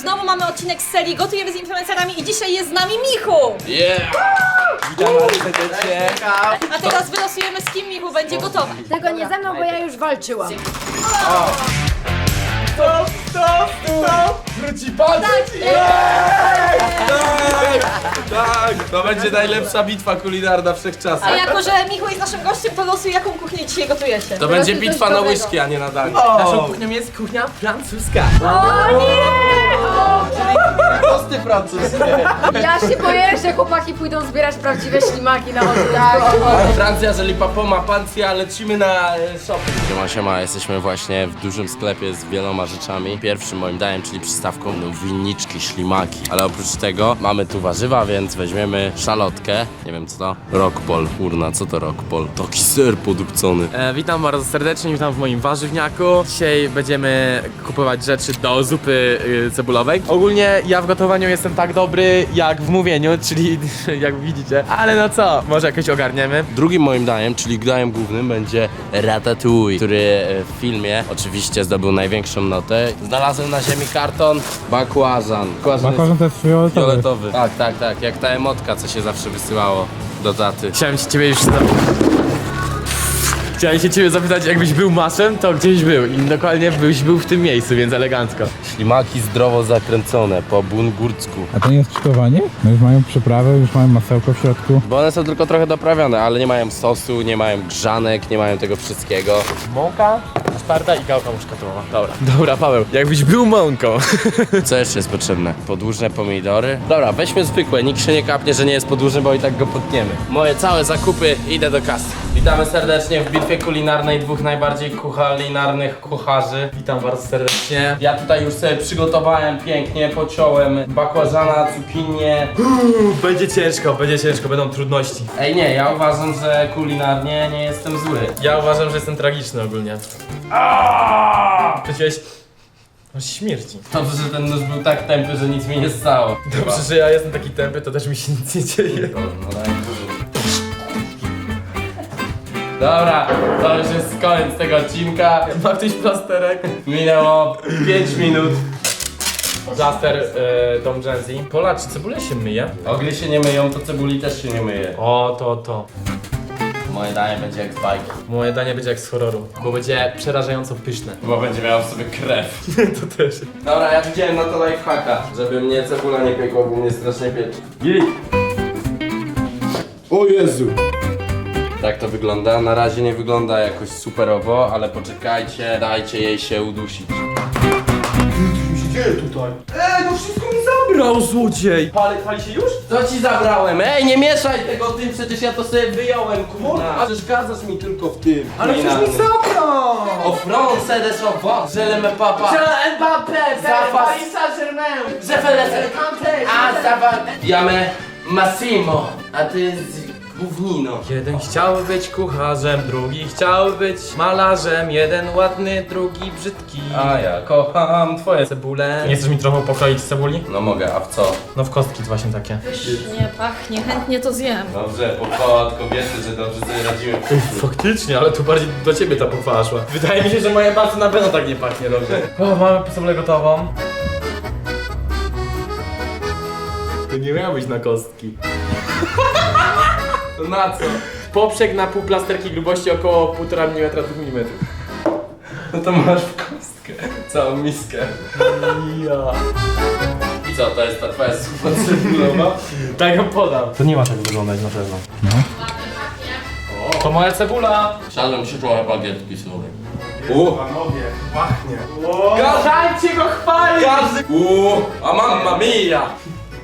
Znowu mamy odcinek z serii Gotujemy z influencerami i dzisiaj jest z nami Michu! Yeah! Witam bardzo serdecznie. A teraz wylosujemy z kim Michu będzie gotować. Tego nie ze mną, bo ja już walczyłam. Stop, stop, stop! Wróci pan! Tak, to będzie najlepsza bitwa kulinarna wszechczasów. A jako, że Michu jest naszym gościem, to losuj jaką kuchnię dzisiaj gotujecie. To będzie bitwa na łyżki, a nie na danie. Naszą kuchnią jest kuchnia francuska. também. Tosty francuskie. Ja się boję, że chłopaki pójdą zbierać prawdziwe ślimaki na odwrót. Francja, że lipapoma pancja, lecimy na e, shopping. Siema, siema, jesteśmy właśnie w dużym sklepie z wieloma rzeczami. Pierwszym moim daniem, czyli przystawką, no winniczki, ślimaki. Ale oprócz tego mamy tu warzywa, więc weźmiemy szalotkę. Nie wiem co to? Rockpol. Urna, co to rockpol? Taki ser podupcony. E, witam bardzo serdecznie, witam w moim warzywniaku. Dzisiaj będziemy kupować rzeczy do zupy y, cebulowej. Ogólnie ja w gotowaniu jestem tak dobry jak w mówieniu, czyli jak widzicie. Ale no co, może jakoś ogarniemy. Drugim moim daniem, czyli daniem głównym będzie Ratatouille, który e, w filmie oczywiście zdobył największą notę. Znalazłem na ziemi karton. Bakłażan Bakłażan to jest fioletowy. fioletowy. Tak, tak, tak, jak ta emotka, co się zawsze wysyłało do taty. Chciałem się ciebie już zapytać. Chciałem się ciebie zapytać, jakbyś był maszem, to gdzieś był i dokładnie byś był w tym miejscu, więc elegancko. Ślimaki zdrowo zakręcone po bungursku. A to nie jest szykowanie? No już mają przyprawę, już mają masełko w środku. Bo one są tylko trochę doprawione, ale nie mają sosu, nie mają grzanek, nie mają tego wszystkiego. Mąka, asparta i gałka muszkatołowa. Dobra. Dobra, Paweł, jakbyś był mąką. Co jeszcze jest potrzebne? Podłużne pomidory? Dobra, weźmy zwykłe, nikt się nie kapnie, że nie jest podłużny, bo i tak go potniemy. Moje całe zakupy, idę do kasy. Witamy serdecznie w bitwie kulinarnej dwóch najbardziej kuchalinarnych kucharzy. Witam bardzo serdecznie. Ja tutaj już sobie przygotowałem pięknie, pociąłem bakłażana, cukinię. Będzie ciężko, będzie ciężko, będą trudności. Ej nie, ja uważam, że kulinarnie nie jestem zły. Ja uważam, że jestem tragiczny ogólnie. Przecież... No śmierci. Dobrze, że ten nóż był tak tępy, że nic mi nie stało. Dobrze, że ja jestem taki tępy, to też mi się nic nie dzieje. No daj Dobra, to już jest koniec tego odcinka. Ma ktoś plasterek? Minęło 5 minut. Plaster e, Dom Genzi. Pola, czy cebulę się myje? Ogry się nie myją, to cebuli też się nie myje. O, to, to. Moje danie będzie jak z bajki. Moje danie będzie jak z horroru, bo będzie przerażająco pyszne. Bo będzie miało w sobie krew. to też. Dobra, ja widziałem na to lifehacka, żeby mnie cebula nie piekła, bo mnie strasznie pieczy. O Jezu! Tak to wygląda. Na razie nie wygląda jakoś superowo, ale poczekajcie, dajcie jej się udusić. Brał złodziej! Pali, pali się już? Co ci zabrałem? Ej, nie mieszaj tego tym, przecież ja to sobie wyjąłem, kurwa. Przeszkadzasz mi tylko w tym. Ale przecież mi zabrał! O France des enfants, je l'aime papa. Mbappé, Ça passe. Paris Saint-Germain. Je fais. Kanté. A, va. Jamy Massimo, a ty z gównino. Jeden chciał być kucharzem, drugi chciał być malarzem. Jeden ładny, drugi brzydki. A ja kocham twoje... Cebulę. Nie chcesz mi trochę pokroić cebuli? No mogę, a w co? No w kostki właśnie takie. Nie pachnie, chętnie to zjem. Dobrze, pochwała od kobiety, że dobrze sobie radzimy. Faktycznie, ale tu bardziej do ciebie ta pochwała szła. Wydaje mi się, że moja bardzo na pewno tak nie pachnie dobrze. O, mamy cebulę gotową. To nie miało być na kostki. Na co? Poprzek na pół plasterki grubości około 1,5 mm 2 mm. No to masz w kostkę. Całą miskę. Ja. I co, to jest ta twoja supa cebulowa? Tak ją podam. To nie ma tak wyglądać na pewno. No. To moja cebula. Siadłem się trochę bagietki sobie. U, Gadajcie go chwalić! u, a mamma mia!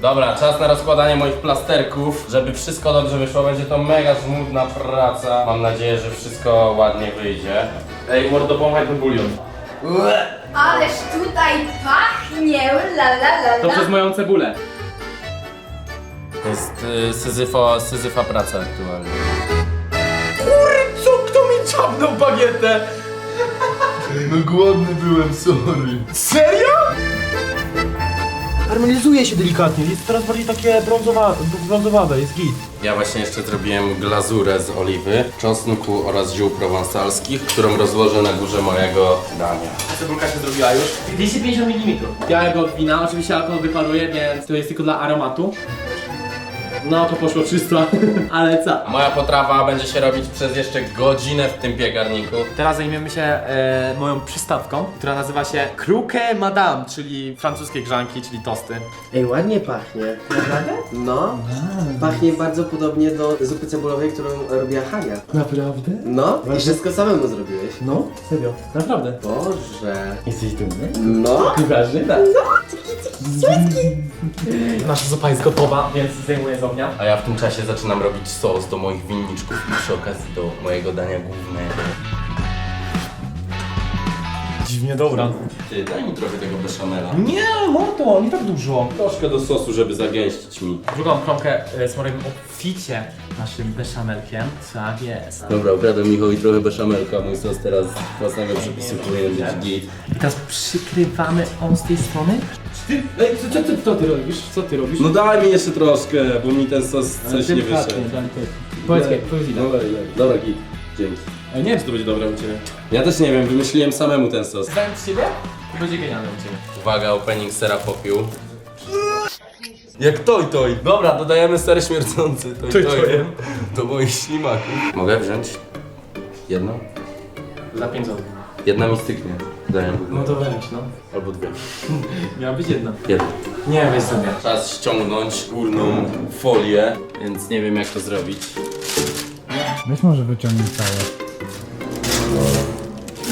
Dobra, czas na rozkładanie moich plasterków. Żeby wszystko dobrze wyszło, będzie to mega żmudna praca. Mam nadzieję, że wszystko ładnie wyjdzie. Ej, mordo, pomachaj ten bulion. Ależ tutaj pachnie, la la la To la. przez moją cebulę. To jest y, syzyfo, syzyfa praca aktualnie. Co? Kto mi czapnął bagietę? No głodny byłem, sorry. Serio? Karmelizuje się delikatnie, jest coraz bardziej takie brązowa, brązowawe, jest git. Ja właśnie jeszcze zrobiłem glazurę z oliwy, czosnku oraz ziół prowansalskich, którą rozłożę na górze mojego dania. Cebulka się zrobiła już. 250 ml. Białego wina, oczywiście alkohol wyparuje, więc to jest tylko dla aromatu. No to poszło czysto, ale co? Moja potrawa będzie się robić przez jeszcze godzinę w tym piekarniku. Teraz zajmiemy się e, moją przystawką, która nazywa się Cruque Madame, czyli francuskie grzanki, czyli tosty. Ej, ładnie pachnie. Naprawdę? No. Pachnie bardzo podobnie do zupy cebulowej, którą robiła Hania. Naprawdę? No. I wszystko samemu zrobiłeś. No, serio, naprawdę. Boże. Jesteś dumny? No. Pokażę, tak. Nasza zupa jest gotowa, więc zdejmuję z ognia. A ja w tym czasie zaczynam robić sos do moich winniczków i przy okazji do mojego dania głównego. Dziwnie dobra. Ty, daj mi trochę tego beszamela. Nie, mordo, nie tak dużo. Troszkę do sosu, żeby zagęścić mi. Drugą kromkę e, smarujemy obficie naszym beszamelkiem. Tak jest. Dobra, ukradłem Michałowi trochę beszamelka, mój sos teraz własnego przepisu powinien być git. I teraz przykrywamy on z tej strony. Ty, ej, co, co, co, co ty robisz? Co ty robisz? No daj mi jeszcze troszkę, bo mi ten sos coś nie wyszedł. Powiedz, powiedz ile. Dobra, ile? Dobra, git. Dzięki. Nie wiem, czy to będzie dobre u Ciebie. Ja też nie wiem, wymyśliłem samemu ten sos. Zdając z siebie, to będzie genialne u Ciebie. Uwaga, opening sera popiół. Jak toj toj. Dobra, dodajemy ser śmierdzący. Toj Toj toj. tojem. Do moich ślimaków. Mogę wziąć? Jedno? Za 5 zł. Jedna mi styknie. Daję No to weź, no. Albo dwie. Miała być jedna. Jedna. Nie, weź sobie. Czas ściągnąć górną folię, więc nie wiem jak to zrobić. Weź może wyciągnij całe.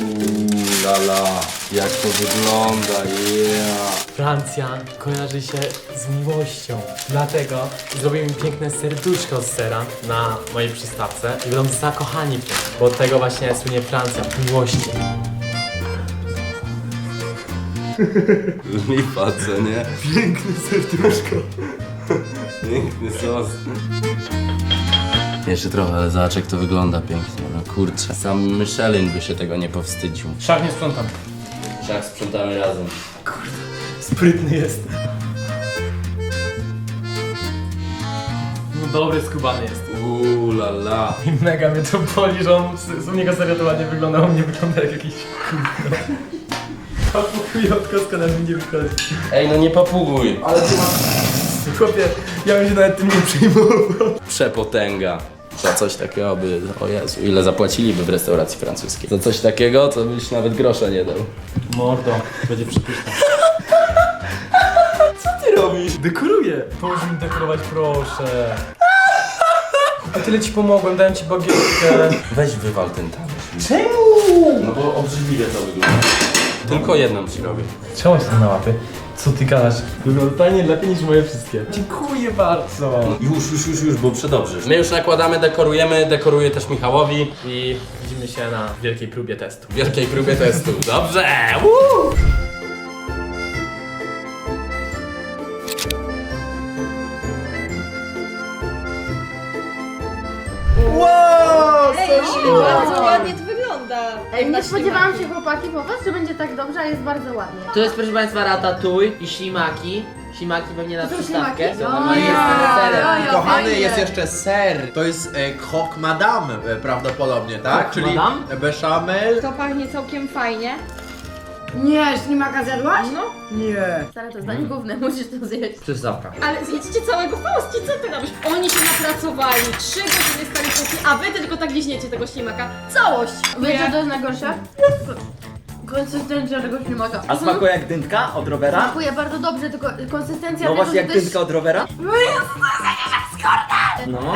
Uuu, lala. Jak to wygląda, yeah. Francja kojarzy się z miłością. Dlatego zrobimy piękne serduszko z sera na mojej przystawce i będą zakochani w tym. Bo od tego właśnie słynie Francja, w miłości. Lipa, co nie? Piękny serduszko. Piękny sos. Jeszcze trochę, ale zobacz jak to wygląda pięknie. No kurczę, sam Michelin by się tego nie powstydził. Szach nie sprzątam. Wszak sprzątamy razem. Sprytny jest. No dobry skubany jest. Uuu, la la. I mega mnie to boli, że on z, z u niego serio to ładnie wygląda, a on nie wygląda jak jakiś kurwa. Papugujotko z kanału nie wychodzi. Ej, no nie papuguj. Ale ty masz... Chłopie, ja bym się nawet tym nie przejmował. Przepotęga. Za coś takiego by, o Jezu, ile zapłaciliby w restauracji francuskiej. Za coś takiego, to byś nawet grosza nie dał. Mordo, będzie przypyszne. Ty robisz? Dekoruję. Pomóż mi dekorować, proszę. A tyle ci pomogłem, dałem ci bagietkę. Weź wywal ten talerz. Czemu? No bo obrzydliwie to wygląda. Tylko jedną ci robię. Czemu się na łapy? Co ty gadasz? Wygląda totalnie lepiej niż moje wszystkie. Dziękuję bardzo. Już, już, już, już, bo przedobrze. My już nakładamy, dekorujemy, dekoruję też Michałowi. I widzimy się na wielkiej próbie testu. W wielkiej próbie testu. Dobrze! Woo! Ej, bardzo ładnie. Ej, Na nie spodziewałam ślimaki. się chłopaki po was, że będzie tak dobrze, a jest bardzo ładnie. To jest proszę Państwa ratatouille i ślimaki. Ślimaki pewnie na To są przystawkę. ślimaki? Są O normalnie nie. serem. Oj, oj, Kochany, jest jeszcze ser. To jest e, croque madame e, prawdopodobnie, tak? Croque Czyli madame? bechamel. To pachnie całkiem fajnie. Nie, ślimaka zjadłaś? No. Nie. Stare to zdanie główne, musisz to zjeść. Przystawka. Ale zjedzcie całego Fausti, co ty robisz? Oni się napracowali, trzy godziny stali kuchni, a wy tylko tak liźniecie tego ślimaka. Całość. Wiecie, co jest najgorsze? Konsystencja tego ślimaka. A smakuje jak dynka od rowera? Smakuje bardzo dobrze, tylko konsystencja No tego, właśnie że jak to jest... dynka od rowera? No.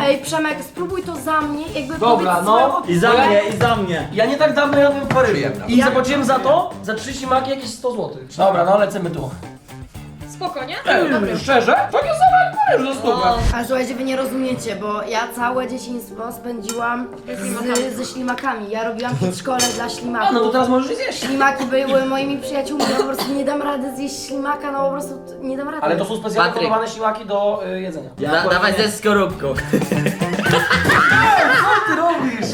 Ej, Przemek, spróbuj to za mnie, jakby Dobra, powiedz no. I za mnie, i za mnie. Ja nie tak dawno jadłem paryżu. I Ja- zapłaciłem za to, za trzy ślimaki jakieś 100 zł. Dobra, no lecimy tu. Spoko, nie? Ej, szczerze? Takie same jak paryż za stówę. Ale słuchajcie, wy nie rozumiecie, bo ja całe dzieciństwo spędziłam z, ze ślimakami. Ja robiłam przedszkole dla A no to ślimaków. teraz możesz je zjeść. Ślimaki były moimi przyjaciółmi, ja po prostu nie dam rady zjeść ślimaka, no po prostu nie dam rady. Ale to są specjalnie Patryk. hodowane ślimaki do y, jedzenia. Da, dawaj ze skorupką. ty robisz?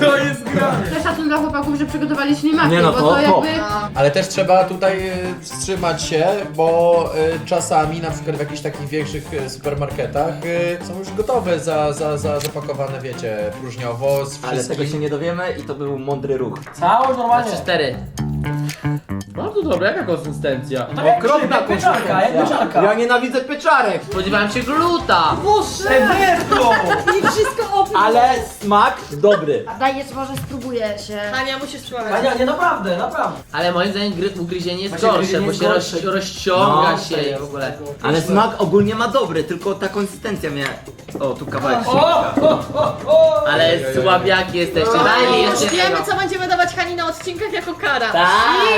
Co jest grane? Też szacun dla chłopaków, że przygotowali ślimaki, Nie no, bo to to top. jakby... Ale też trzeba tutaj y, wstrzymać się, bo y, czasami na przykład w jakichś takich większych y, supermarketach y, są już gotowe za, za, za zapakowane, wiecie, próżniowo z Ale wszystkim. tego się nie dowiemy i to był mądry ruch. Całość normalnie. Znaczy cztery. Bardzo dobra, jaka konsystencja? Okropna pieczarka, jak pieczarka. Ja nienawidzę pieczarek. Spodziewałem się gluta. Ej, Berto! I wszystko oprócz... Ale smak dobry. A dajesz, może spróbuję się. Hania, musisz spróbować. Ania, nie naprawdę, naprawdę. Ale moim zdaniem gry, ugryzienie jest Właśnie gorsze, bo jest się gorsze. roz, rozciąga No, się w ogóle. Ale smak ogólnie ma dobry, tylko ta konsystencja mnie... O, tu kawałek się... Ale słabiaki jesteście. Daj mi Już jeszcze wiemy, co będziemy dawać Hani na odcinkach jako kara. Tak.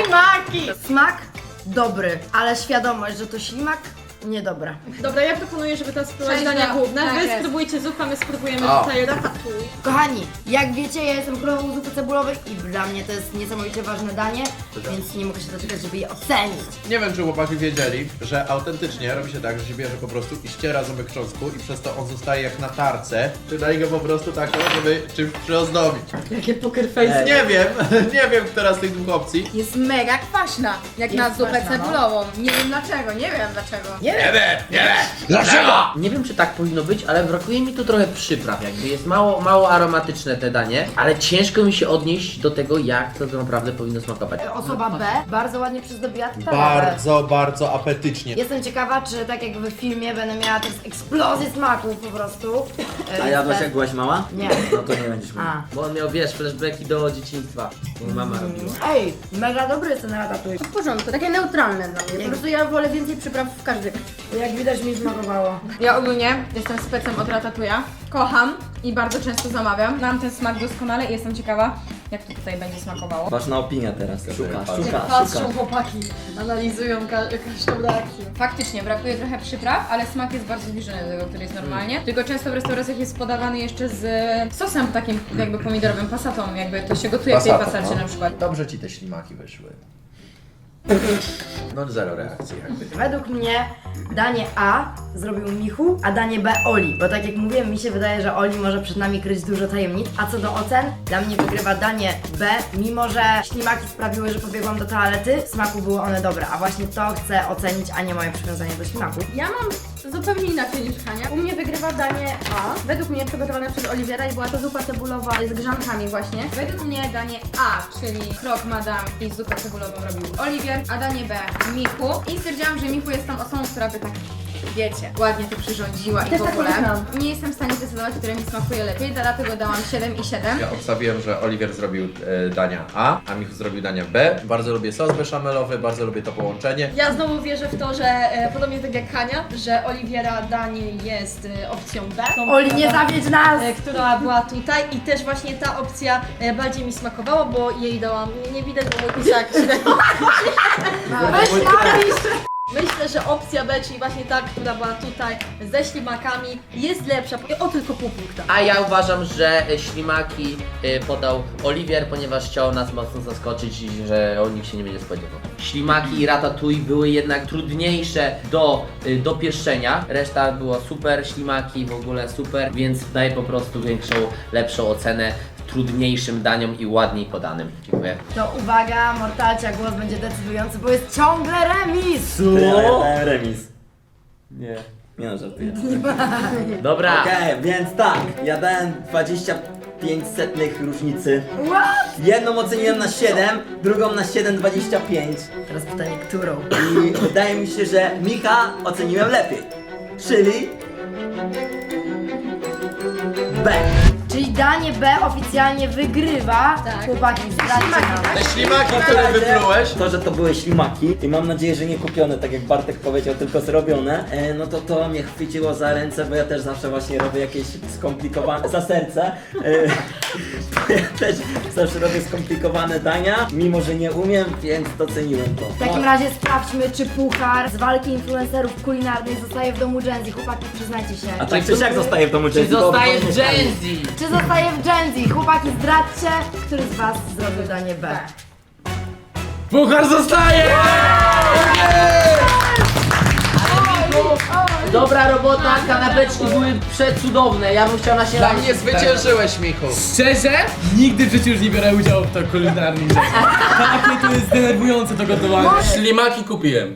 Ślimaki! Smak dobry, ale świadomość, że to ślimak niedobra. Dobra, ja proponuję, żeby teraz spróbować dania na- główne. tak Wy jest. spróbujcie zupę, my spróbujemy O. tutaj ratatouille. Kochani, jak wiecie, ja jestem królową zupy cebulowej i dla mnie to jest niesamowicie ważne danie, więc nie mogę się doczekać, żeby je ocenić. Nie wiem, czy chłopaki wiedzieli, że autentycznie robi się tak, że się bierze po prostu i ściera ząbek cząstku i przez to on zostaje jak na tarce. Czy daj go po prostu tak, żeby czymś przyozdobić. Jakie poker face. Nie wiem, nie wiem, która z tych dwóch opcji. Jest mega kwaśna, jak na Jest zupę kwaśna, no. cebulową. Nie wiem dlaczego, nie wiem dlaczego. Nie wiem. Nie wiem czy tak powinno być, ale brakuje mi tu trochę przypraw. Jakby jest mało, mało aromatyczne te danie, ale ciężko mi się odnieść do tego, jak to naprawdę powinno smakować. Osoba B bardzo ładnie przyzdobiła tę Bardzo, bardzo apetycznie. Jestem ciekawa, czy tak jak w filmie będę miała też eksplozję smaków po prostu. E, A jadłaś jak byłaś mała? Nie. No to nie będziesz miał. A. Bo on miał, wiesz, flashbacki do dzieciństwa. Mój mama robiła. Ej, mega dobry jest ten ratatouille. W porządku, takie neutralne dla mnie. Po prostu ja wolę więcej przypraw w każdym. Jak widać mi smakowało. Ja ogólnie jestem specem od ratatuja. Kocham i bardzo często zamawiam. Znam ten smak doskonale i jestem ciekawa, jak to tutaj będzie smakowało. Ważna opinia teraz. Szuka, szuka, Patrzą chłopaki, analizują ka każdą reakcję. Faktycznie, brakuje trochę przypraw, ale smak jest bardzo zbliżony do tego, który jest normalnie. Tylko często w restauracjach jest podawany jeszcze z sosem takim jakby pomidorowym, pasatą, jakby to się gotuje w tej Passatą, pasacie no. na przykład. Dobrze ci te ślimaki wyszły. No zero reakcji jakby. Według mnie danie A zrobił Michu, a danie B Oli. Bo tak jak mówiłem, mi się wydaje, że Oli może przed nami kryć dużo tajemnic. A co do ocen, dla mnie wygrywa danie B, mimo że ślimaki sprawiły, że pobiegłam do toalety, w smaku były one dobre. A właśnie to chcę ocenić, a nie moje przywiązanie do ślimaków. Ja mam zupełnie inaczej niż Hania. U mnie wygrywa danie A, według mnie przygotowane przez Oliwiera i była to zupa cebulowa z grzankami właśnie. Według mnie danie A, czyli krok madame i zupę cebulową robił Oliwier, a danie B Michu. I stwierdziłam, że Michu jest tą osobą, która by tak wiecie, ładnie to przyrządziła i Też w tak ogóle. myślałam. Nie jestem w stanie zdecydować, które mi smakuje lepiej, dlatego dałam 7 i 7. Ja obstawiłem, że Oliver zrobił e, dania A, a Michu zrobił dania B. Bardzo lubię sos beszamelowy, bardzo lubię to połączenie. Ja znowu wierzę w to, że e, podobnie tak jak Hania, że Oliwiera danie jest e, opcją B. Tą, Oli, nie zawiedź nas! e, która była tutaj i też właśnie ta opcja e, bardziej mi smakowała, bo jej dałam, nie, nie widać, bo mój pisak się Weź napisz! Myślę, że opcja B, czyli właśnie ta, która była tutaj ze ślimakami, jest lepsza o tylko pół punkta. A ja uważam, że e, ślimaki e, podał Oliwier, ponieważ chciał nas mocno zaskoczyć i że o nich się nie będzie spodziewał. Ślimaki i ratatouille były jednak trudniejsze do e, dopieszczenia. Reszta była super, ślimaki w ogóle super, więc daję po prostu większą, lepszą ocenę trudniejszym daniom i ładniej podanym. Dziękuję. To uwaga, Mortalcia, głos będzie decydujący, bo jest ciągle remis! Ja dałem remis. Nie. Nie no, żartuję. Dobra. Okej, więc tak, ja dałem 25 setnych różnicy. Jedną oceniłem na 7, drugą na 7,25 Teraz pytanie, którą? i wydaje mi się, że Micha oceniłem lepiej. Czyli... B. Czyli danie B oficjalnie wygrywa. Tak. Chłopaki, zdradźcie nam. Te ślimaki, które wyplułeś, To, że to były ślimaki i mam nadzieję, że nie kupione, tak jak Bartek powiedział, tylko zrobione, e, no to to mnie chwyciło za ręce, bo ja też zawsze właśnie robię jakieś skomplikowane, za serce, e, bo ja też zawsze robię skomplikowane dania, mimo że nie umiem, więc doceniłem to. W takim razie sprawdźmy, czy puchar z walki influencerów kulinarnej zostaje w domu Genzy. Chłopaki, przyznajcie się. A tak czy jak zostaje w domu Czy zostaje w Gen Z? Czy zostaje w Genzy? Chłopaki, zdradźcie, który z was zrobił danie B. Puchar zostaje! Dobra robota, kanapeczki były przecudowne. Ja bym chciał na Dla śniadanie. mnie zwyciężyłeś, Michu. Szczerze, nigdy w życiu już nie biorę udziału w to kulinarnych rzeczach. Takie to jest denerwujące to gotowanie. Ślimaki kupiłem.